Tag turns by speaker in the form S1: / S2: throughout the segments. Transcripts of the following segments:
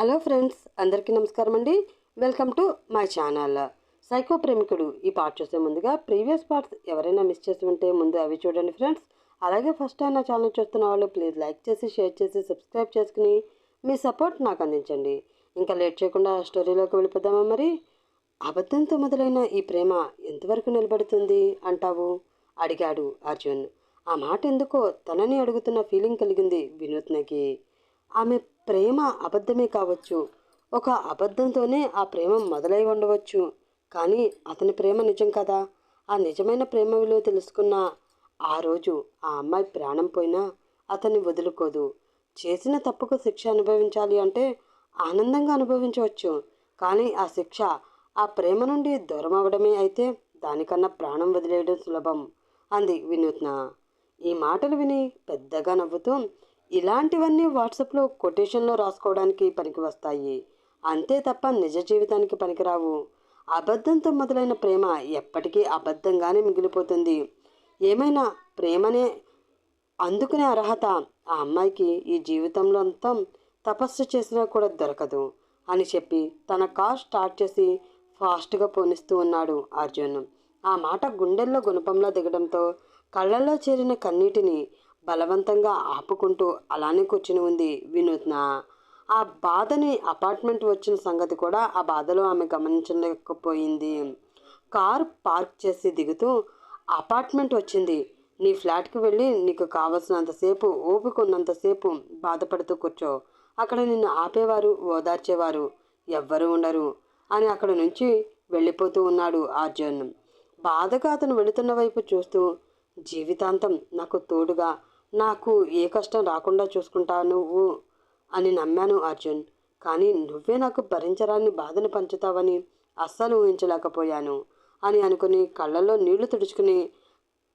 S1: Hello friends అందరికీ నమస్కారం అండి. Welcome to my channel. Psycho ప్రేమికుడు ఈ పార్ట్ చూసే ముందుగా ప్రీవియస్ పార్ట్స్ ఎవరైనా మిస్ చేసి ఉంటే ముందు అవి చూడండి ఫ్రెండ్స్. అలాగే ఫస్ట్ టైం నా ఛానల్ చూస్తున్న వాళ్ళు ప్లీజ్ లైక్ చేసి షేర్ చేసి సబ్స్క్రైబ్ చేసుకుని మీ సపోర్ట్ నాకు అందించండి. ఇంకా లేట్ చేయకుండా స్టోరీలోకి వెళ్ళిపోదామా మరి? అబద్ధంతో మొదలైన ఈ ప్రేమ ఎంతవరకు నిలబడుతుంది అంటావు? అడిగాడు అర్జున్. ఆ మాట ఎందుకో తనని అడుగుతున్న ఫీలింగ్ కలిగింది వినూత్నకి. ఆమె ప్రేమ అబద్ధమే కావచ్చు. ఒక అబద్ధంతోనే ఆ ప్రేమ మొదలై ఉండవచ్చు. కానీ అతని ప్రేమ నిజం కదా? ఆ నిజమైన ప్రేమ విలువ తెలుసుకున్న ఆ రోజు ఆ అమ్మాయి ప్రాణం పోయినా అతన్ని వదులుకోదు. చేసిన తప్పుకు శిక్ష అనుభవించాలి అంటే ఆనందంగా అనుభవించవచ్చు. కానీ ఆ శిక్ష ఆ ప్రేమ నుండి దూరం అవడమే అయితే దానికన్నా ప్రాణం వదిలేయడం సులభం. అంది వినూత్న. ఈ మాటలు విని పెద్దగా నవ్వుతూ ఇలాంటివన్నీ వాట్సాప్లో కొటేషన్లో రాసుకోవడానికి పనికి వస్తాయి అంతే తప్ప నిజ జీవితానికి పనికిరావు. అబద్ధంతో మొదలైన ప్రేమ ఎప్పటికీ అబద్ధంగానే మిగిలిపోతుంది. ఏమైనా ప్రేమనే అందుకునే అర్హత ఆ అమ్మాయికి ఈ జీవితంలో అంతా తపస్సు చేసినా కూడా దొరకదు అని చెప్పి తన కార్ స్టార్ట్ చేసి ఫాస్ట్గా పోనిస్తూ ఉన్నాడు అర్జున్. ఆ మాట గుండెల్లో గుణపంలో దిగడంతో కళ్ళల్లో చేరిన కన్నీటిని బలవంతంగా ఆపుకుంటూ అలానే కూర్చుని ఉంది వినూత్న. ఆ బాధని అపార్ట్మెంట్ వచ్చిన సంగతి కూడా ఆ బాధలో ఆమె గమనించలేకపోయింది. కారు పార్క్ చేసి దిగుతూ అపార్ట్మెంట్ వచ్చింది. నీ ఫ్లాట్కి వెళ్ళి నీకు కావలసినంతసేపు ఊపుకున్నంతసేపు బాధపడుతూ కూర్చో. అక్కడ నిన్ను ఆపేవారు ఓదార్చేవారు ఎవ్వరూ ఉండరు అని అక్కడ నుంచి వెళ్ళిపోతూ ఉన్నాడు అర్జున్. బాధగా అతను వెళుతున్న వైపు చూస్తూ జీవితాంతం నాకు తోడుగా నాకు ఏ కష్టం రాకుండా చూసుకుంటా నువ్వు అని నమ్మాను అర్జున్. కానీ నువ్వే నాకు భరించరాని బాధను పంచుతావని అస్సలు ఊహించలేకపోయాను అని అనుకుని కళ్ళల్లో నీళ్ళు తుడుచుకుని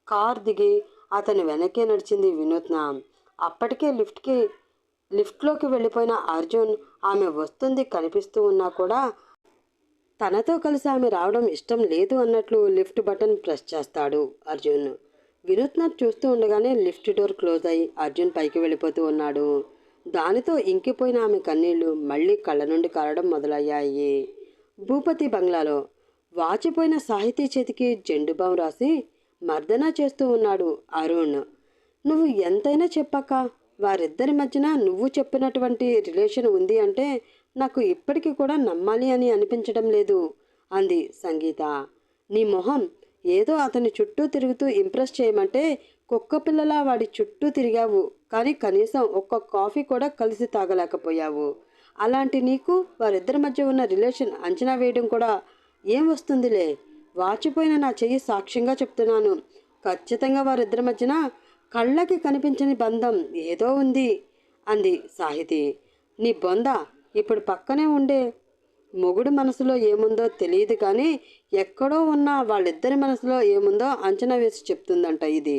S1: కార్ దిగి అతని వెనకే నడిచింది వినూత్న. అప్పటికే లిఫ్ట్కి లిఫ్ట్లోకి వెళ్ళిపోయిన అర్జున్ ఆమె వస్తుంది కనిపిస్తూ ఉన్నా కూడా తనతో కలిసి ఆమె రావడం ఇష్టం లేదు అన్నట్లు లిఫ్ట్ బటన్ ప్రెస్ చేస్తాడు అర్జున్. వినూత్న చూస్తూ ఉండగానే లిఫ్ట్ డోర్ క్లోజ్ అయ్యి అర్జున్ పైకి వెళ్ళిపోతూ ఉన్నాడు. దానితో ఇంకిపోయిన ఆమె కన్నీళ్ళు మళ్ళీ కళ్ళ నుండి కారడం మొదలయ్యాయి. భూపతి బంగ్లాలో వాచిపోయిన సాహితీ చేతికి జెండుబాం రాసి మర్దనా చేస్తూ ఉన్నాడు అరుణ్. నువ్వు ఎంతైనా చెప్పాక వారిద్దరి మధ్యన నువ్వు చెప్పినటువంటి రిలేషన్ ఉంది అంటే నాకు ఇప్పటికీ కూడా నమ్మాలి అని అనిపించడం లేదు అంది సంగీత. నీ మొహం ఏదో అతని చుట్టూ తిరుగుతూ ఇంప్రెస్ చేయమంటే కుక్క పిల్లలా వాడి చుట్టూ తిరిగావు. కానీ కనీసం ఒక్క కాఫీ కూడా కలిసి తాగలేకపోయావు. అలాంటి నీకు వారిద్దరి మధ్య ఉన్న రిలేషన్ అంచనా వేయడం కూడా ఏం వస్తుందిలే? వాచిపోయిన నా చెయ్యి సాక్ష్యంగా చెప్తున్నాను. ఖచ్చితంగా వారిద్దరి మధ్యన కళ్ళకి కనిపించని బంధం ఏదో ఉంది అంది సాహితి. నీ బొంద ఇప్పుడు పక్కనే ఉండే మొగుడు మనసులో ఏముందో తెలియదు కానీ ఎక్కడో ఉన్న వాళ్ళిద్దరి మనసులో ఏముందో అంచనా వేసి చెప్తుందంట ఇది.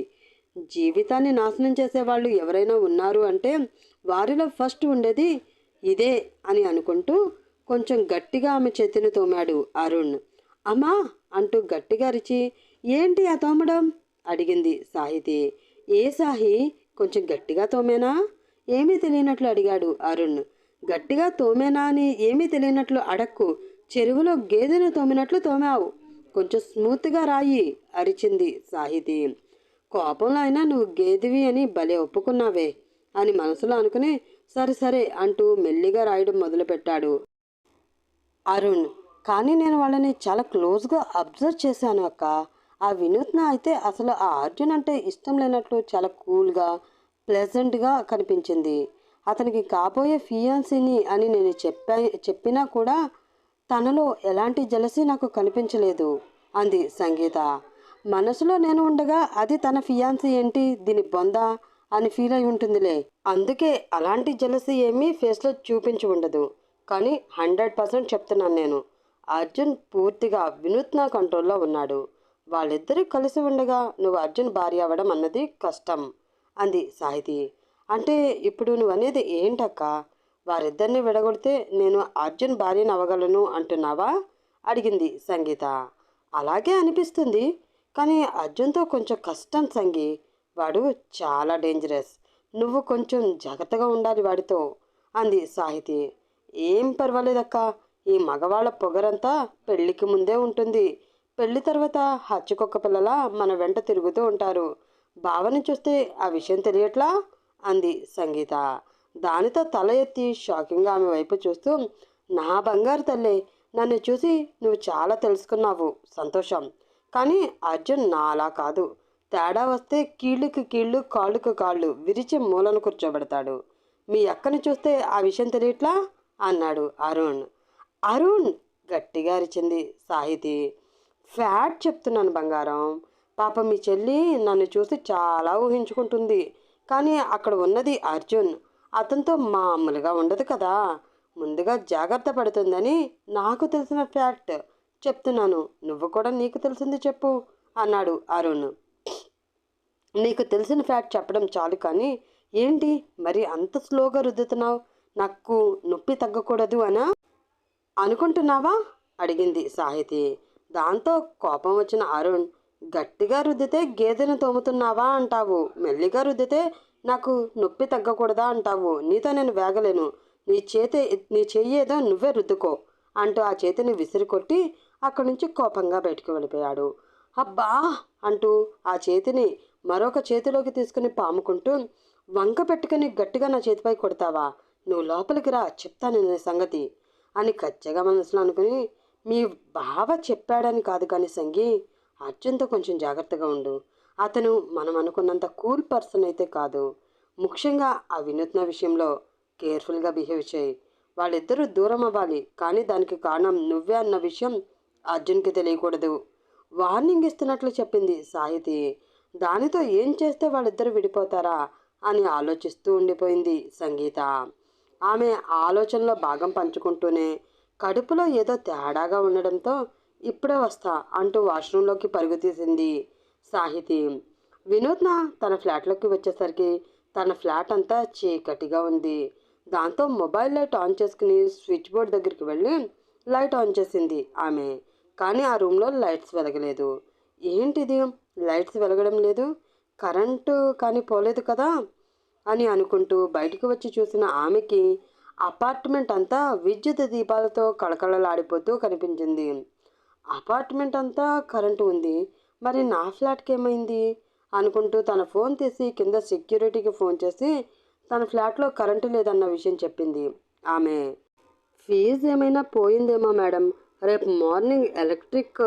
S1: జీవితాన్ని నాశనం చేసే వాళ్ళు ఎవరైనా ఉన్నారు అంటే వారిలో ఫస్ట్ ఉండేది ఇదే అని అనుకుంటూ కొంచెం గట్టిగా ఆమె చేతిని తోమాడు అరుణ్. అమ్మా! అంటూ గట్టిగా అరిచి ఏంటి ఆ తోమడం? అడిగింది సాహితి. ఏ సాహి? కొంచెం గట్టిగా తోమేనా? ఏమీ తెలియనట్లు అడిగాడు అరుణ్. గట్టిగా తోమేనా అని ఏమీ తెలియనట్లు అడక్కు చెరువులో గేదెను తోమినట్లు తోమావు. కొంచెం స్మూత్గా రాయి అరిచింది సాహితి. కోపంలో అయినా నువ్వు గేదివి అని భలే ఒప్పుకున్నావే అని మనసులో అనుకుని సరే సరే అంటూ మెల్లిగా రాయడం మొదలుపెట్టాడు. అరుణ్ కానీ నేను వాళ్ళని చాలా క్లోజ్గా అబ్జర్వ్ చేశాను అక్క. ఆ వినూత్న అయితే అసలు ఆ అర్జున్ అంటే ఇష్టం లేనట్లు చాలా కూల్గా ప్లెజెంట్గా కనిపించింది. అతనికి కాబోయే ఫియాన్సీని అని నేను చెప్పా చెప్పినా కూడా తనలో ఎలాంటి జలసి నాకు కనిపించలేదు అంది సంగీత. మనసులో నేను ఉండగా అది తన ఫియాన్సీ ఏంటి దీని బొంద అని ఫీల్ అయి ఉంటుందిలే. అందుకే అలాంటి జలసి ఏమీ ఫేస్లో చూపించి ఉండదు. కానీ హండ్రెడ్ పర్సెంట్ చెప్తున్నాను నేను. అర్జున్ పూర్తిగా వినూత్న కంట్రోల్లో ఉన్నాడు. వాళ్ళిద్దరూ కలిసి ఉండగా నువ్వు అర్జున్ భార్య అవ్వడం అన్నది కష్టం అంది సాహితీ. అంటే ఇప్పుడు నువ్వు అనేది ఏంటక్క? వారిద్దరిని విడగొడితే నేను అర్జున్ భార్యను అవ్వగలను అంటున్నావా? అడిగింది సంగీత. అలాగే అనిపిస్తుంది. కానీ అర్జున్తో కొంచెం కష్టం సంగి. వాడు చాలా డేంజరస్ నువ్వు కొంచెం జాగ్రత్తగా ఉండాలి వాడితో అంది సాహితి. ఏం పర్వాలేదక్క. ఈ మగవాళ్ళ పొగరంతా పెళ్ళికి ముందే ఉంటుంది. పెళ్ళి తర్వాత హచ్చుకొక్క పిల్లల మన వెంట తిరుగుతూ ఉంటారు. భావని చూస్తే ఆ విషయం తెలియట్లా? అంది సంగీత. దానితో తల ఎత్తి షాకింగ్గా ఆమె వైపు చూస్తూ నా బంగారు తల్లి నన్ను చూసి నువ్వు చాలా తెలుసుకున్నావు సంతోషం. కానీ అర్జున్ నాలా కాదు. తేడా వస్తే కీళ్ళకి కీళ్ళు కాళ్ళకు కాళ్ళు విరిచి మూలను కూర్చోబెడతాడు. మీ అక్కని చూస్తే ఆ విషయం తెలియట్లా? అన్నాడు అరుణ్. అరుణ్! గట్టిగా అరిచింది సాహితి. ఫ్యాట్ చెప్తున్నాను బంగారం. పాప మీ చెల్లి నన్ను చూసి చాలా ఊహించుకుంటుంది. కానీ అక్కడ ఉన్నది అర్జున్. అతనితో మామూలుగా ఉండదు కదా. ముందుగా జాగ్రత్త పడుతుందని నాకు తెలిసిన ఫ్యాక్ట్. చెప్తున్నాను. నువ్వు కూడా నీకు తెలిసింది చెప్పు అన్నాడు అరుణ్. నీకు తెలిసిన ఫ్యాక్ట్ చెప్పడం చాలు కానీ ఏంటి? మరి అంత స్లోగా రుద్దుతున్నావు? నాకు నొప్పి తగ్గకూడదు అనా? అనుకుంటున్నావా? అడిగింది సాహితి. దాంతో కోపం వచ్చిన అరుణ్ గట్టిగా రుద్దితే గేదెను తోముతున్నావా అంటావు. మెల్లిగా రుద్దితే నాకు నొప్పి తగ్గకూడదా అంటావు. నీతో నేను వేగలేను. నీ చేతి నీ చెయ్యి ఏదో నువ్వే రుద్దుకో అంటూ ఆ చేతిని విసిరికొట్టి అక్కడి నుంచి కోపంగా బయటకు వెళ్ళిపోయాడు. అబ్బా! అంటూ ఆ చేతిని మరొక చేతిలోకి తీసుకుని పాముకుంటూ వంక పెట్టుకుని గట్టిగా నా చేతిపై కొడతావా? నువ్వు లోపలికి రా చెప్తాను నీ సంగతి అని కచ్చగా మనసులో అనుకుని మీ బావ చెప్పాడని కాదు కానీ సంగీ అర్జున్తో కొంచెం జాగ్రత్తగా ఉండు. అతను మనం అనుకున్నంత కూల్ పర్సన్ అయితే కాదు. ముఖ్యంగా ఆ వినూత్న విషయంలో కేర్ఫుల్గా బిహేవ్ చేయి. వాళ్ళిద్దరూ దూరం అవ్వాలి. కానీ దానికి కారణం నువ్వే అన్న విషయం అర్జున్కి తెలియకూడదు. వార్నింగ్ ఇస్తున్నట్లు చెప్పింది సాహితి. దానితో ఏం చేస్తే వాళ్ళిద్దరూ విడిపోతారా అని ఆలోచిస్తూ ఉండిపోయింది సంగీత. ఆమె ఆలోచనలో భాగం పంచుకుంటూనే కడుపులో ఏదో తేడాగా ఉండడంతో ఇప్పుడే వస్తా అంటూ వాష్రూంలోకి పరుగు తీసింది సాహితి. వినూత్న తన ఫ్లాట్లోకి వచ్చేసరికి తన ఫ్లాట్ అంతా చీకటిగా ఉంది. దాంతో మొబైల్ లైట్ ఆన్ చేసుకుని స్విచ్ బోర్డ్ దగ్గరికి వెళ్ళి లైట్ ఆన్ చేసింది ఆమె. కానీ ఆ రూమ్లో లైట్స్ వెలగలేదు. ఏంటిది? లైట్స్ వెలగడం లేదు? కరెంటు కానీ పోలేదు కదా? అని అనుకుంటూ బయటకు వచ్చి చూసిన ఆమెకి అపార్ట్మెంట్ అంతా విద్యుత్ దీపాలతో కళకళలాడిపోతూ కనిపించింది. అపార్ట్మెంట్ అంతా కరెంటు ఉంది. మరి నా ఫ్లాట్కి ఏమైంది? అనుకుంటూ తన ఫోన్ తీసి కింద సెక్యూరిటీకి ఫోన్ చేసి తన ఫ్లాట్లో కరెంటు లేదన్న విషయం చెప్పింది ఆమె. ఫీజు ఏమైనా పోయిందేమో మేడం. రేపు మార్నింగ్ ఎలక్ట్రిక్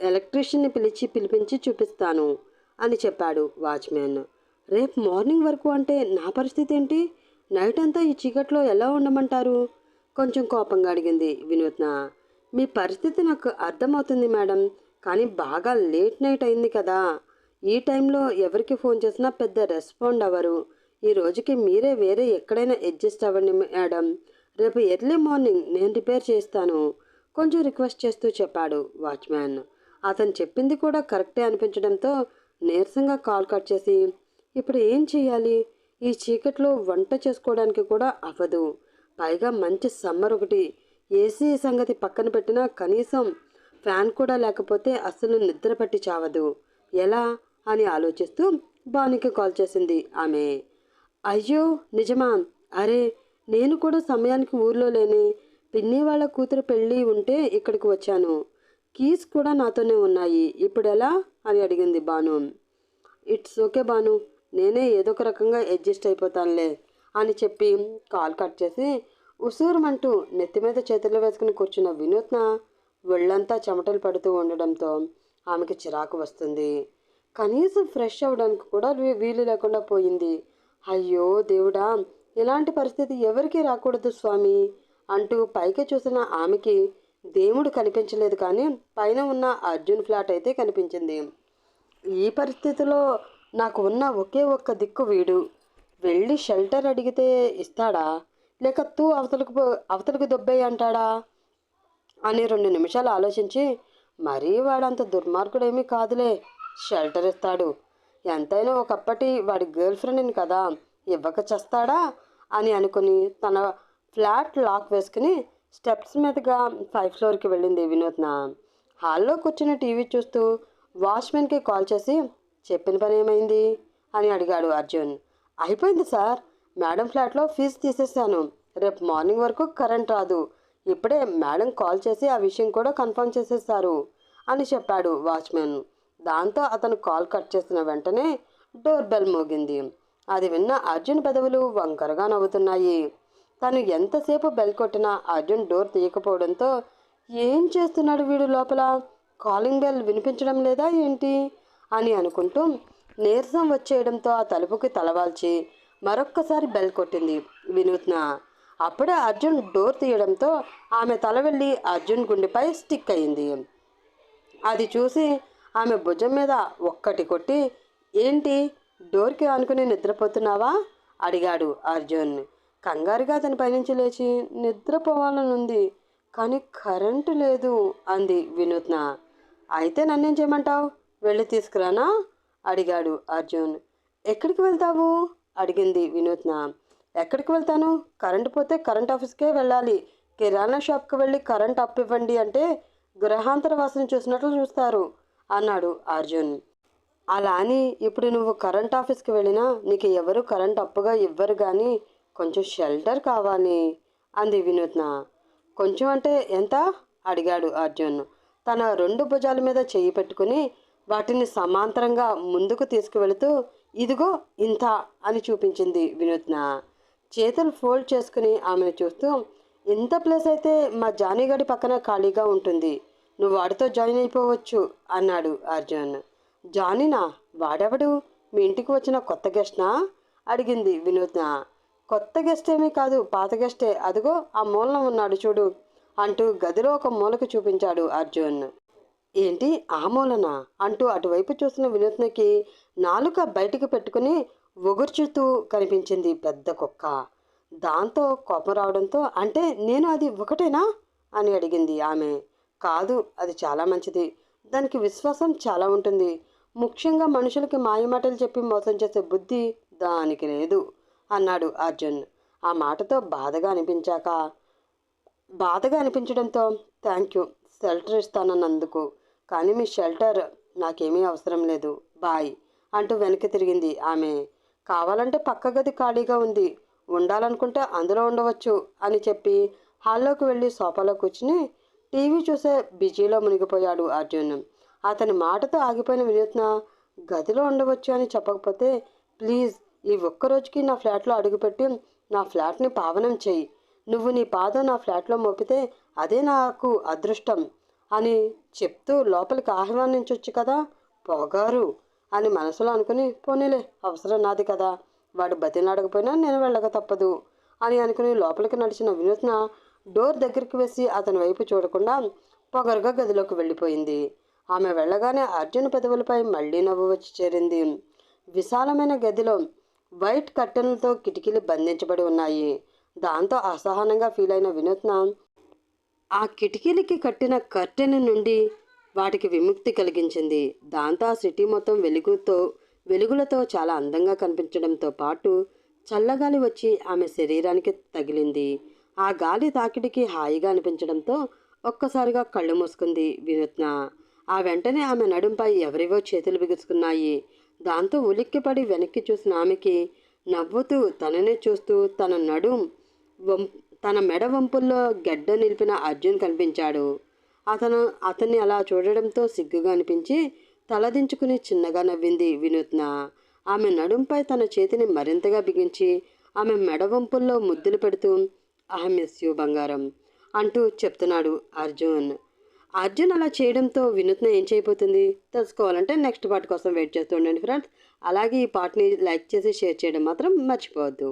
S1: ఎలక్ట్రీషియన్ని పిలిచి పిలిపించి చూపిస్తాను అని చెప్పాడు వాచ్మెన్ రేపు మార్నింగ్ వరకు అంటే నా పరిస్థితి ఏంటి? నైట్ అంతా ఈ చీకట్లో ఎలా ఉండమంటారు? కొంచెం కోపంగా అడిగింది వినూత్న. మీ పరిస్థితి నాకు అర్థమవుతుంది మేడం. కానీ బాగా లేట్ నైట్ అయింది కదా. ఈ టైంలో ఎవరికి ఫోన్ చేసినా పెద్ద రెస్పాండ్ అవ్వరు. ఈ రోజుకి మీరే వేరే ఎక్కడైనా అడ్జస్ట్ అవ్వండి మేడం. రేపు ఎర్లీ మార్నింగ్ నేను రిపేర్ చేస్తాను. కొంచెం రిక్వెస్ట్ చేస్తూ చెప్పాడు వాచ్మ్యాన్. అతను చెప్పింది కూడా కరెక్టే అనిపించడంతో నీరసంగా కాల్ కట్ చేసి ఇప్పుడు ఏం చేయాలి ఈ చీకట్లో వంట చేసుకోవడానికి కూడా అవ్వదు. పైగా మంచి సమ్మర్ ఒకటి. ఏసీ సంగతి పక్కన పెట్టినా కనీసం ఫ్యాన్ కూడా లేకపోతే అస్సలు నిద్ర పట్టి చావదు. ఎలా? అని ఆలోచిస్తూ బానికి కాల్ చేసింది ఆమె. అయ్యో నిజమా? అరే నేను కూడా సమయానికి ఊర్లో లేని పిన్ని వాళ్ళ కూతురు పెళ్ళి ఉంటే ఇక్కడికి వచ్చాను. కీస్ కూడా నాతోనే ఉన్నాయి. ఇప్పుడు ఎలా? అని అడిగింది బాను ఇట్స్ ఓకే బాను నేనే ఏదో ఒక రకంగా అడ్జస్ట్ అయిపోతానులే అని చెప్పి కాల్ కట్ చేసి ఉసూరుమంటూ నెత్తి మీద చేతుల్లో వేసుకుని కూర్చున్న వినూత్న ఒళ్ళంతా చెమటలు పడుతూ ఉండడంతో ఆమెకి చిరాకు వస్తుంది. కనీసం ఫ్రెష్ అవ్వడానికి కూడా వీలు లేకుండా పోయింది. అయ్యో దేవుడా ఇలాంటి పరిస్థితి ఎవరికీ రాకూడదు స్వామి అంటూ పైకి చూసిన ఆమెకి దేవుడు కనిపించలేదు కానీ పైన ఉన్న అర్జున్ ఫ్లాట్ అయితే కనిపించింది. ఈ పరిస్థితిలో నాకు ఉన్న ఒకే ఒక్క దిక్కు వీడు. వెళ్ళి షెల్టర్ అడిగితే ఇస్తాడా? లేక తూ అవతలకు పో- అవతలకు దొబ్బేయి అంటాడా? అని రెండు నిమిషాలు ఆలోచించి మరీ వాడంత దుర్మార్గుడేమీ కాదులే షెల్టర్ ఇస్తాడు. ఎంతైనా ఒకప్పటి వాడి గర్ల్ ఫ్రెండ్ని కదా ఇవ్వక చేస్తాడా? అని అనుకుని తన ఫ్లాట్ లాక్ వేసుకుని స్టెప్స్ మీదుగా ఫైవ్ ఫ్లోర్కి వెళ్ళింది వినూత్న. హాల్లో కూర్చుని టీవీ చూస్తూ వాచ్మెన్కి కాల్ చేసి చెప్పిన పని ఏమైంది? అని అడిగాడు అర్జున్. అయిపోయింది సార్. మేడం ఫ్లాట్లో ఫీజు తీసేసాను రేపు మార్నింగ్ వరకు కరెంట్ రాదు. ఇప్పుడే మేడం కాల్ చేసి ఆ విషయం కూడా కన్ఫర్మ్ చేసేసారు అని చెప్పాడు వాచ్మెన్. దాంతో అతను కాల్ కట్ చేసిన వెంటనే డోర్ బెల్ మోగింది. అది విన్న అర్జున్ పెదవులు వంకరగా నవ్వుతున్నాయి. తను ఎంతసేపు బెల్ కొట్టినా అర్జున్ డోర్ తీయకపోవడంతో ఏం చేస్తున్నాడు వీడు లోపల? కాలింగ్ బెల్ వినిపించడం లేదా ఏంటి? అని అనుకుంటూ నీరసం వచ్చేయడంతో ఆ తలుపుకి తలవాల్చి మరొక్కసారి బెల్ కొట్టింది వినూత్న. అప్పుడే అర్జున్ డోర్ తీయడంతో ఆమె తల వెళ్ళి అర్జున్ గుండెపై స్టిక్ అయింది. అది చూసి ఆమె భుజం మీద ఒక్కటి కొట్టి ఏంటి? డోర్కి అనుకుని నిద్రపోతున్నావా? అడిగాడు అర్జున్. కంగారుగా అతని పైనుంచి లేచి నిద్రపోవాలనుంది కానీ కరెంటు లేదు అంది వినూత్న. అయితే నన్నేం చేయమంటావు? వెళ్ళి తీసుకురానా? అడిగాడు అర్జున్. ఎక్కడికి వెళ్తావు? అడిగింది వినూత్న. ఎక్కడికి వెళ్తాను? కరెంటు పోతే కరెంట్ ఆఫీస్కే వెళ్ళాలి. కిరాణా షాప్కి వెళ్ళి కరెంట్ అప్పివ్వండి అంటే గ్రహాంతర వాసన చూసినట్లు చూస్తారు అన్నాడు అర్జున్. అలా అని ఇప్పుడు నువ్వు కరెంట్ ఆఫీస్కి వెళ్ళినా నీకు ఎవరు కరెంట్ అప్పుగా ఇవ్వరు కానీ కొంచెం షెల్టర్ కావాలి అంది వినూత్న. కొంచెం అంటే ఎంత? అడిగాడు అర్జున్. తన రెండు భుజాల మీద చేయి పెట్టుకుని వాటిని సమాంతరంగా ముందుకు తీసుకువెళుతూ ఇదిగో ఇంత అని చూపించింది వినూత్న. చేతులు ఫోల్డ్ చేసుకుని ఆమెను చూస్తూ ఇంత ప్లేస్ అయితే మా జానీగడి పక్కన ఖాళీగా ఉంటుంది. నువ్వు వాడితో జాయిన్ అయిపోవచ్చు అన్నాడు అర్జున్. జానీనా? వాడెవడు? మీ ఇంటికి వచ్చిన కొత్త గెస్ట్నా? అడిగింది వినూత్న. కొత్త గెస్ట్ ఏమీ కాదు పాత గెస్టే. అదిగో ఆ మూలన ఉన్నాడు చూడు అంటూ గదిలో ఒక మూలకు చూపించాడు అర్జున్. ఏంటి ఆమూలన? అంటూ అటువైపు చూసిన వినూత్నకి నాలుక బయటికి పెట్టుకుని ఒగుర్చుతూ కనిపించింది పెద్ద కుక్క. దాంతో కోపం రావడంతో అంటే నేను అది ఒకటేనా? అని అడిగింది ఆమె. కాదు అది చాలా మంచిది. దానికి విశ్వాసం చాలా ఉంటుంది. ముఖ్యంగా మనుషులకి మాయమాటలు చెప్పి మోసం చేసే బుద్ధి దానికి లేదు అన్నాడు అర్జున్. ఆ మాటతో బాధగా అనిపించాక బాధగా అనిపించడంతో థ్యాంక్ యూ సెల్టర్ ఇస్తానన్నందుకు. కానీ మీ షెల్టర్ నాకేమీ అవసరం లేదు. బాయ్ అంటూ వెనక్కి తిరిగింది ఆమె. కావాలంటే పక్క గది ఖాళీగా ఉంది. ఉండాలనుకుంటే అందులో ఉండవచ్చు అని చెప్పి హాల్లోకి వెళ్ళి సోఫాలో కూర్చుని టీవీ చూసే బిజీలో మునిగిపోయాడు అర్జున్. అతని మాటతో ఆగిపోయిన వినూత్న గదిలో ఉండవచ్చు అని చెప్పకపోతే ప్లీజ్ ఈ ఒక్క రోజుకి నా ఫ్లాట్లో అడుగుపెట్టి నా ఫ్లాట్ని పావనం చెయ్యి నువ్వు నీ పాదం నా ఫ్లాట్లో మోపితే అదే నాకు అదృష్టం. అని చెప్తూ లోపలికి ఆహ్వానించవచ్చు కదా పొగారు అని మనసులో అనుకుని పోనీలే అవసరం నాది కదా వాడు బతినాడకపోయినా నేను వెళ్ళక తప్పదు అని అనుకుని లోపలికి నడిచిన వినూత్న డోర్ దగ్గరికి వేసి అతని వైపు చూడకుండా పొగరుగా గదిలోకి వెళ్ళిపోయింది. ఆమె వెళ్ళగానే అర్జున్ పెదవులపై మళ్ళీ నవ్వు వచ్చి చేరింది. విశాలమైన గదిలో వైట్ కట్టెలతో కిటికీలు బంధించబడి ఉన్నాయి. దాంతో అసహనంగా ఫీల్ అయిన వినూత్న ఆ కిటికీలకి కట్టిన కర్టెన్ నుండి వాటికి విముక్తి కలిగించింది. దాంతో ఆ సిటీ మొత్తం వెలుగుతో వెలుగులతో చాలా అందంగా కనిపించడంతో పాటు చల్లగాలి వచ్చి ఆమె శరీరానికి తగిలింది. ఆ గాలి తాకిడికి హాయిగా అనిపించడంతో ఒక్కసారిగా కళ్ళు మూసుకుంది వినూత్న. ఆ వెంటనే ఆమె నడుంపై ఎవరివో చేతులు బిగుసుకున్నాయి. దాంతో ఉలిక్కిపడి వెనక్కి చూసిన ఆమెకి నవ్వుతూ తననే చూస్తూ తన నడుం వం తన మెడ వంపుల్లో గెడ్డ నిలిపిన అర్జున్ కనిపించాడు. అతను అతన్ని అలా చూడడంతో సిగ్గుగా అనిపించి తలదించుకుని చిన్నగా నవ్వింది వినూత్న. ఆమె నడుంపై తన చేతిని మరింతగా బిగించి ఆమె మెడ వంపుల్లో ముద్దులు పెడుతూ ఐ మిస్ యూ బంగారం అంటూ చెప్తున్నాడు అర్జున్. అర్జున్ అలా చేయడంతో వినూత్న ఏం చేయబోతుంది? తెలుసుకోవాలంటే నెక్స్ట్ పార్ట్ కోసం వెయిట్ చేస్తూ ఉండండి ఫ్రెండ్స్. అలాగే ఈ పార్ట్ని లైక్ చేసి షేర్ చేయడం మాత్రం మర్చిపోవద్దు.